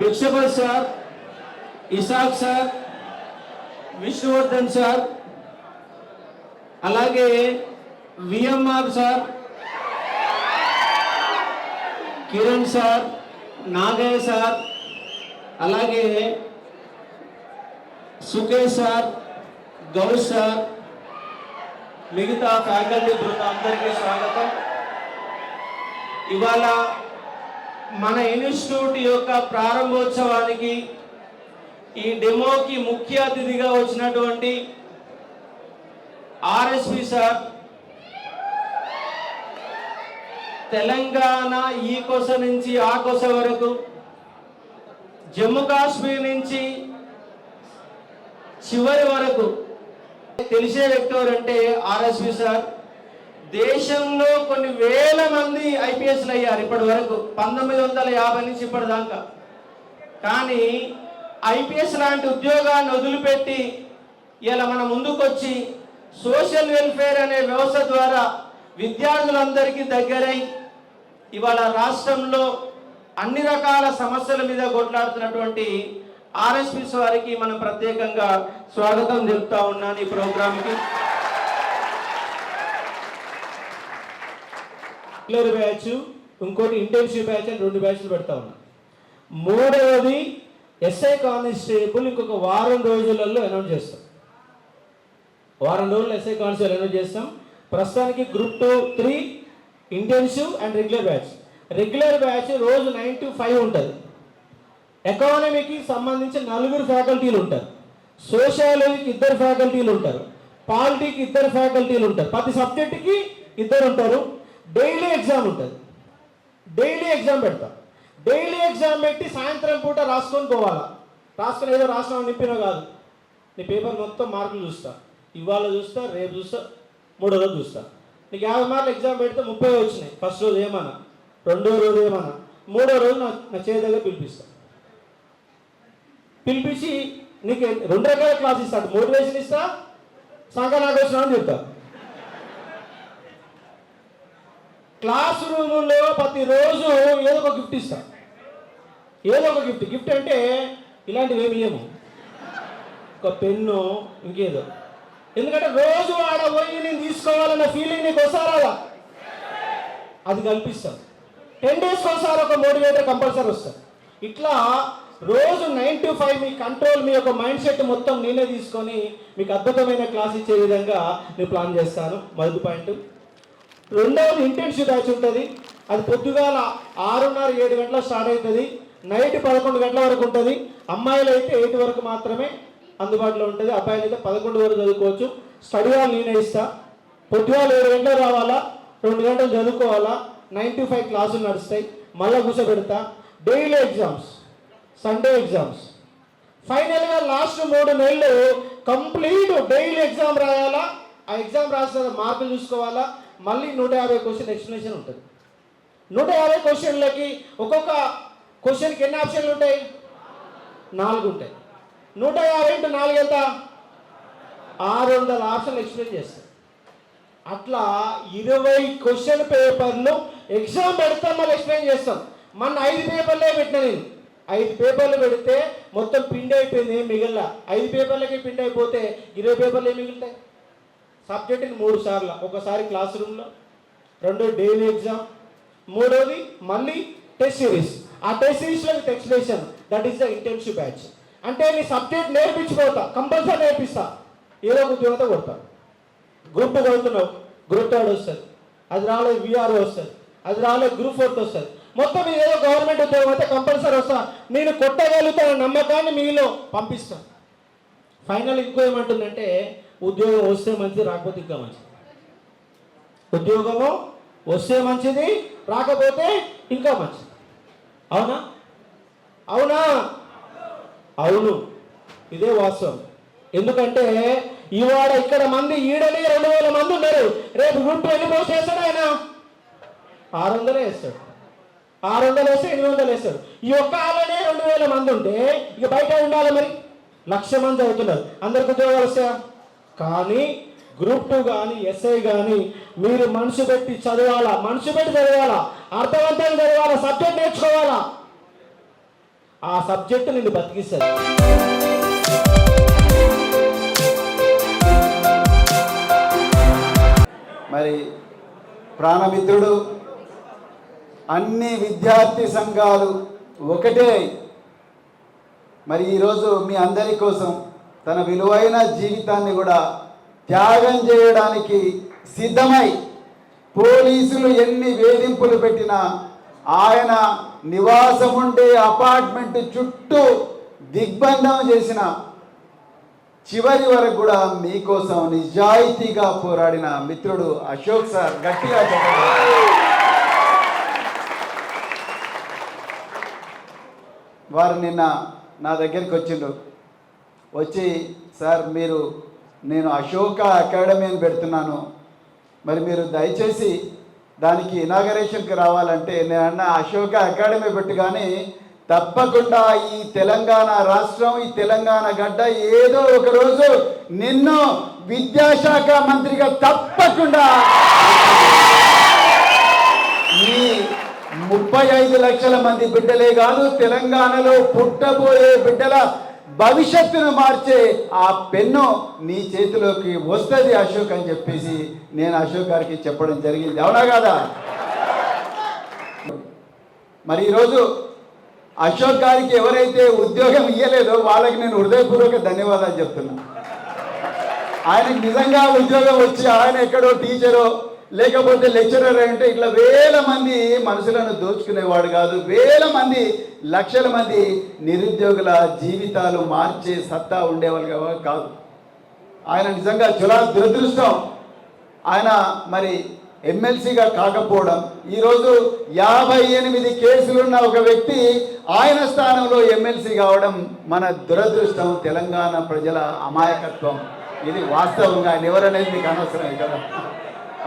ఉన్నటువంటి Bhikshapat sir Isaac sir Vishnuvardhan sir అలాగే VMR sir Kiran sir Nagaiah sir అలాగే Sukesh sir Ghouse sir మిగతా faculty బృందం అందరికీ స్వాగతం ఇవాళ మన ఇన్స్టిట్యూట్ యొక్క ప్రారంభోత్సవానికి ఈ డెమోకి ముఖ్య అతిథిగా వచ్చినటువంటి ఆర్ఎస్పి సార్ తెలంగాణ ఈ కొస నుంచి ఆ కొస వరకు జమ్మూ కాశ్మీర్ నుంచి చివరి వరకు. తెలిసే వ్యక్తి ఎవరంటే ఆర్ఎస్పి సార్. దేశంలో కొన్ని వేల మంది ఐపీఎస్లు అయ్యారు ఇప్పటి వరకు. పంతొమ్మిది వందల యాభై నుంచి ఇప్పటిదాకా. కానీ ఐపీఎస్ లాంటి ఉద్యోగాన్ని వదిలిపెట్టి ఇలా మనం ముందుకొచ్చి సోషల్ వెల్ఫేర్ అనే వ్యవస్థ ద్వారా విద్యార్థులందరికీ దగ్గరై ఇవాళ రాష్ట్రంలో అన్ని రకాల సమస్యల మీద కొట్లాడుతున్నటువంటి ఆర్ఎస్పిస్ వారికి మనం ప్రత్యేకంగా స్వాగతం తెలుపుతా ఉన్నాను ఈ ప్రోగ్రాంకి రెగ్యులర్ బ్యాచ్ ఇంకోటి ఇంటర్న్షిప్ బ్యాచ్ అని రెండు బ్యాచ్లు పెడతా ఉన్నా. మూడవది ఎస్ఐ కానిస్టేబుల్ ఇంకొక వారం రోజులలో అనౌన్స్ చేస్తాం. వారం రోజులు ఎస్ఐ కానిస్టేబుల్ అనౌన్స్ చేస్తాం. ప్రస్తుతానికి group two three intensive and regular batch regular batch రోజు నైన్ టు ఫైవ్ ఉంటుంది. ఎకానమీకి సంబంధించి నలుగురు ఫ్యాకల్టీలు ఉంటారు. సోషాలజీకి ఇద్దరు ఫ్యాకల్టీలు ఉంటారు. పాలిటీకి ఇద్దరు ఫ్యాకల్టీలు ఉంటారు. ప్రతి సబ్జెక్టుకి ఇద్దరు ఉంటారు. డైలీ ఎగ్జామ్ ఉంటుంది. డైలీ ఎగ్జామ్ పెడతాం. డైలీ ఎగ్జామ్ పెట్టి సాయంత్రం పూట రాసుకొని పోవాలా? రాసుకొని ఏదో రాసినా నింపినా కాదు. నీ పేపర్ మొత్తం మార్కులు చూస్తా. ఇవాళ చూస్తా రేపు చూస్తా మూడో రోజు చూస్తా. నీకు యాభై మార్కులు ఎగ్జామ్ పెడితే ముప్పై వచ్చినాయి. ఫస్ట్ రోజు ఏమన్నా? రెండో రోజు ఏమన్నా? మూడో రోజు నా నా చేతి దగ్గర పిలిపిస్తా. పిలిపించి నీకు రెండు రకాల క్లాస్ ఇస్తాడు మోటివేషన్ ఇస్తా సంఘ నాకు వచ్చినా అని చెప్తా. క్లాస్ రూములో ప్రతిరోజు ఏదో ఒక గిఫ్ట్ ఇస్తాం. ఏదో ఒక గిఫ్ట్ గిఫ్ట్ అంటే ఇలాంటివి ఏమి ఇయ్యము ఒక పెన్ను ఇంకేదో. ఎందుకంటే రోజు ఆడ పోయి నేను తీసుకోవాలన్న ఫీలింగ్ నీకు వస్తారా అది కల్పిస్తాం టెన్ డేస్కి ఒకసారి ఒక మోటివేటర్ కంపల్సరీ వస్తాను ఇట్లా రోజు నైన్ టు ఫైవ్ మీ కంట్రోల్ మీ యొక్క మైండ్ సెట్ మొత్తం నేనే తీసుకొని మీకు అద్భుతమైన క్లాస్ ఇచ్చే విధంగా నేను ప్లాన్ చేస్తాను. మొదటి పాయింట్ రెండవది ఇంటెన్సివ్ బ్యాచ్ ఉంటుంది. అది పొద్దుగాల ఆరున్నర ఏడు గంటల స్టార్ట్ అవుతుంది. నైట్ పదకొండు గంటల వరకు ఉంటుంది. అమ్మాయిలు అయితే ఎయిట్ వరకు మాత్రమే అందుబాటులో ఉంటుంది. అబ్బాయిలు అయితే పదకొండు వరకు చదువుకోవచ్చు. స్టడీ హాల్ నేనే ఇస్తా. పొద్దుగాల ఏడు గంటలు రావాలా? రెండు గంటలు చదువుకోవాలా? నైన్ టు ఫైవ్ క్లాసులు నడుస్తాయి. మళ్ళీ కూర్చోబెడతా. డైలీ ఎగ్జామ్స్ సండే ఎగ్జామ్స్ ఫైనల్గా లాస్ట్ మూడు నెలలు కంప్లీట్ డైలీ ఎగ్జామ్ రాయాలా? ఆ ఎగ్జామ్ రాసిన మార్కులు చూసుకోవాలా? మళ్ళీ నూట యాభై క్వశ్చన్ ఎక్స్ప్లెనేషన్ ఉంటుంది. నూట యాభై క్వశ్చన్లకి ఒక్కొక్క క్వశ్చన్కి ఎన్ని ఆప్షన్లు ఉంటాయి? నాలుగు ఉంటాయి. నూట యాభై ఇంటూ నాలుగు ఎంత? ఆరు వందల ఆప్షన్లు ఎక్స్ప్లెయిన్ చేస్తాం. అట్లా ఇరవై క్వశ్చన్ పేపర్లు ఎగ్జామ్ పెడతాం మళ్ళీ ఎక్స్ప్లెయిన్ చేస్తాం. మన ఐదు పేపర్లే పెట్టిన నేను. ఐదు పేపర్లు పెడితే మొత్తం పిండి అయిపోయింది ఏం మిగిలిన. ఐదు పేపర్లకి పిండి అయిపోతే ఇరవై పేపర్లు ఏం మిగులుతాయి? సబ్జెక్టుని మూడు సార్లు. ఒకసారి క్లాస్ రూమ్లో రెండో డైలీ ఎగ్జామ్ మూడోది మళ్ళీ టెస్ట్ సిరీస్ ఆ టెస్ట్ సిరీస్లో text explanation that is the intensive batch అంటే నీ సబ్జెక్ట్ నేర్పించుకోతా కంపల్సరీ నేర్పిస్తా. ఏదో ఒక ఉద్యోగంతో కొడతా. గ్రూప్ కొడుతున్నావు గ్రూప్ థర్డ్ వస్తుంది. అది రాలేదు విఆర్ వస్తుంది. అది రాలేదు గ్రూప్ ఫోర్త్ వస్తుంది. మొత్తం ఏదో గవర్నమెంట్ ఉద్యోగం అయితే కంపల్సరీ వస్తా. నేను కొట్టగలుగుతాను నమ్మకాన్ని మీలో పంపిస్తాను ఫైనల్ ఇంకో ఏమంటుందంటే ఉద్యోగం వస్తే మంచిది రాకపోతే ఇంకా మంచిది. ఉద్యోగము వస్తే మంచిది రాకపోతే ఇంకా మంచిది. అవునా? అవునా? అవును. ఇదే వాస్తవం. ఎందుకంటే ఇవాడ ఇక్కడ మంది ఈడనే రెండు వేల మంది ఉన్నారు. రేపు గ్రూప్ ఎన్ని పోస్ట్ వేస్తాడు ఆయన? ఆరు వందలే వేస్తాడు. ఆరు వందలు వేస్తే ఎనిమిది వందలు వేస్తాడు. ఈ ఒక్క ఆలనే రెండు వేల మంది ఉంటే ఇక బయట ఉండాలి మరి. లక్ష మంది అవుతున్నారు. అందరికి ఉద్యోగాలు వస్తాయా? కానీ గ్రూప్ టూ కానీ ఎస్ఐ కానీ మీరు మనసు పెట్టి చదవాలా? మనసు పెట్టి చదవాలా? అర్థవంతంగా చదవాలా? సబ్జెక్ట్ నేర్చుకోవాలా? ఆ సబ్జెక్టు నేను బతికిస్తాను మరి ప్రాణమిత్రుడు అన్ని విద్యార్థి సంఘాలు ఒకటే. మరి ఈరోజు మీ అందరి కోసం తన విలువైన జీవితాన్ని కూడా త్యాగం చేయడానికి సిద్ధమై పోలీసులు ఎన్ని వేధింపులు పెట్టినా ఆయన నివాసం ఉండే అపార్ట్మెంట్ చుట్టూ దిగ్బంధం చేసిన చివరి వరకు కూడా మీకోసం నిజాయితీగా పోరాడిన మిత్రుడు అశోక్ సార్. గట్టిగా చెప్పండి. వారు నిన్న నా దగ్గరికి వచ్చిండ్రు. వచ్చి సార్ మీరు నేను అశోక అకాడమీ అని పెడుతున్నాను. మరి మీరు దయచేసి దానికి ఇనాగరేషన్కి రావాలంటే నేను అన్న అశోక అకాడమీ పెట్టి కానీ తప్పకుండా ఈ తెలంగాణ రాష్ట్రం ఈ తెలంగాణ గడ్డ ఏదో ఒకరోజు నిన్ను విద్యాశాఖ మంత్రిగా తప్పకుండా ఈ ముప్పై ఐదు లక్షల మంది బిడ్డలే కాదు తెలంగాణలో పుట్టబోయే బిడ్డల భవిష్యత్తును మార్చే ఆ పెన్ను నీ చేతిలోకి వస్తుంది అశోక్ అని చెప్పేసి నేను అశోక్ గారికి చెప్పడం జరిగింది. అవునా కాదా? మరి ఈరోజు అశోక్ గారికి ఎవరైతే ఉద్యోగం ఇవ్వలేదో వాళ్ళకి నేను హృదయపూర్వక ధన్యవాదాలు చెప్తున్నా. ఆయనకి నిజంగా ఉద్యోగం వచ్చి ఆయన ఎక్కడో టీచరో లేకపోతే లెక్చరర్ అంటే ఇట్లా వేల మంది మనుషులను దోచుకునేవాడు కాదు. వేల మంది లక్షల మంది నిరుద్యోగుల జీవితాలు మార్చే సత్తా ఉండేవాళ్ళు కాదు. ఆయన నిజంగా చులా దురదృష్టం. ఆయన మరి ఎమ్మెల్సీగా కాకపోవడం. ఈరోజు యాభై ఎనిమిది కేసులున్న ఒక వ్యక్తి ఆయన స్థానంలో ఎమ్మెల్సీ కావడం మన దురదృష్టం. తెలంగాణ ప్రజల అమాయకత్వం. ఇది వాస్తవంగా ఆయన ఎవరనేది మీకు అనవసరమే కదా?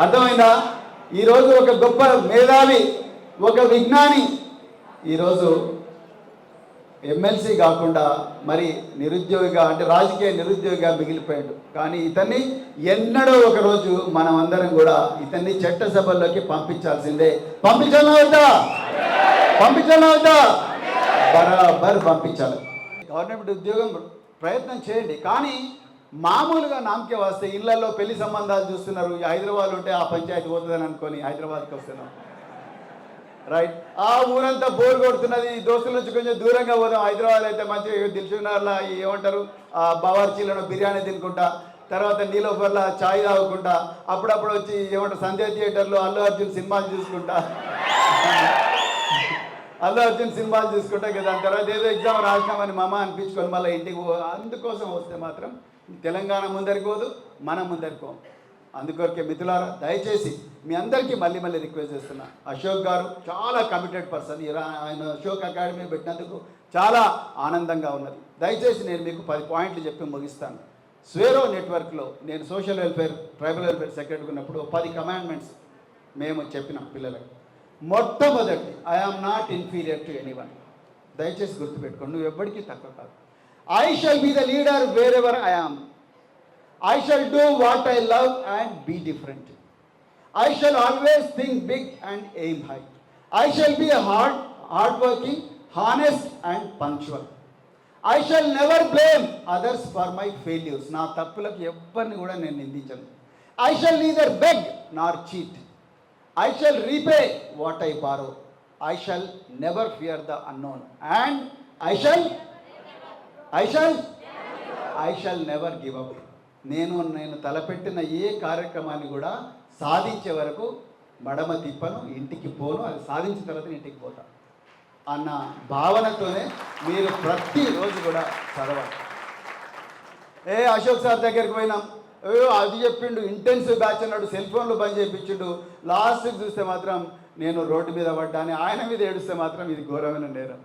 అర్థమైందా? ఈరోజు ఒక గొప్ప మేధావి ఒక విజ్ఞాని. ఈరోజు ఎమ్మెల్సీ కాకుండా మరి నిరుద్యోగిగా అంటే రాజకీయ నిరుద్యోగిగా మిగిలిపోయాడు. కానీ ఇతన్ని ఎన్నడో ఒక రోజు మనం అందరం కూడా ఇతన్ని చట్టసభల్లోకి పంపించాల్సిందే. పంపించాలా వద్దా పంపించాలా వద్దా బరాబర్ పంపించాలి. గవర్నమెంట్ ఉద్యోగం ప్రయత్నం చేయండి. కానీ మామూలుగా నామకే వస్తే ఇళ్ళలో పెళ్ళి సంబంధాలు చూస్తున్నారు. హైదరాబాద్ ఉంటే ఆ పంచాయతీ పోతుందని అనుకొని హైదరాబాద్కి వస్తున్నాం. రైట్ ఆ ఊరంతా బోర్ కొడుతున్నది. ఈ దోస్తుల నుంచి కొంచెం దూరంగా పోదాం. హైదరాబాద్ అయితే మంచిగా దిల్సుకున్నారులా ఏమంటారు? ఆ బవార్చీలను బిర్యానీ తినుకుంటా తర్వాత నీలోఫర్లా చాయ్ తాగుకుంటా అప్పుడప్పుడు వచ్చి ఏమంటారు సంధ్య థియేటర్లో అల్లు అర్జున్ సినిమాలు చూసుకుంటా. అల్లు అర్జున్ సినిమాలు తీసుకుంటే కదా దాని తర్వాత ఏదో ఎగ్జామ్ రాసామని మమ అనిపించుకొని మళ్ళీ ఇంటికి అందుకోసం వస్తే మాత్రం తెలంగాణ ముందరికి పోదు మనం ముందరికోం అందుకొరకే మిత్రులారా దయచేసి మీ అందరికీ మళ్ళీ మళ్ళీ రిక్వెస్ట్ చేస్తున్నా. అశోక్ గారు చాలా కమిటెడ్ పర్సన్ ఆయన అశోక్ అకాడమీ పెట్టినందుకు చాలా ఆనందంగా ఉన్నది. దయచేసి నేను మీకు పది పాయింట్లు చెప్పి ముగిస్తాను. స్వేరో నెట్వర్క్లో నేను social welfare tribal welfare secretary ఉన్నప్పుడు పది కమాండ్మెంట్స్ మేము చెప్పినాం పిల్లలకి. మొట్టమొదటి I not inferior to anyone దయచేసి గుర్తుపెట్టుకోండి నువ్వు ఎవ్వడికీ తక్కువ కాదు. I shall be the leader wherever I I shall do what I love and be different I shall always think big and aim high I shall be hard hard working honest and punctual I shall never blame others for my failures నా తప్పులకు ఎవ్వరిని కూడా నేను నిందించను. I shall neither beg nor cheat I shall repay what I borrow I shall never fear the unknown and I shall I shall I shall never give up నేను నేను తలపెట్టిన ఏ కార్యక్రమాన్ని కూడా సాధించే వరకు మడమ తిప్పను ఇంటికి పోను అది సాధించిన తర్వాత ఇంటికి పోతా. అన్న భావనతోనే మీరు ప్రతిరోజు కూడా చదవాలి. ఏ అశోక్ సార్ దగ్గరికి పోయినాం. అది చెప్పిండు. ఇంటెన్సివ్ బ్యాచ్ అన్నాడు. సెల్ ఫోన్లు బంద్ చేయించిండు. లాస్ట్కి చూస్తే మాత్రం నేను రోడ్డు మీద పడ్డాని ఆయన మీద ఏడుస్తే మాత్రం ఇది ఘోరమైన నేరం.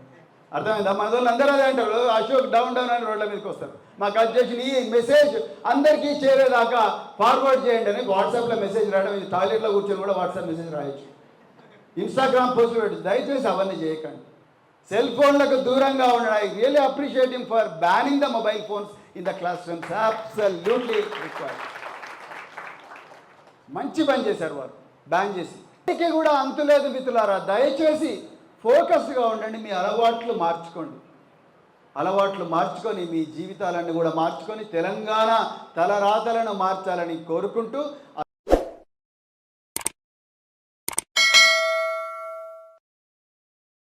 అర్థమైందా? మన వాళ్ళు అందరూ అదే అంటారు. అశోక్ డౌన్ డౌన్ అని రోడ్ల మీదకి వస్తారు. మాకు అధ్యక్షుని ఈ మెసేజ్ అందరికీ చేరేదాకా ఫార్వర్డ్ చేయండి అని వాట్సాప్లో మెసేజ్ రాయడం. ఇది టాయిలెట్లో కూర్చొని కూడా వాట్సాప్ మెసేజ్ రాయొచ్చు. ఇన్స్టాగ్రామ్ పోస్టులు పెట్టు దయచేసి అవన్నీ చేయకండి. సెల్ ఫోన్లకు దూరంగా ఉండడానికి really appreciating for banning the mobile phones in the classrooms absolutely మంచి పని చేశారు వారు. బ్యాన్ చేసి. దీనికి కూడా అంతులేదు మిత్రులారా. దయచేసి ఫోకస్గా ఉండండి. మీ అలవాట్లు మార్చుకోండి. అలవాట్లు మార్చుకొని మీ జీవితాలన్నీ కూడా మార్చుకొని తెలంగాణ తలరాతలను మార్చాలని కోరుకుంటూ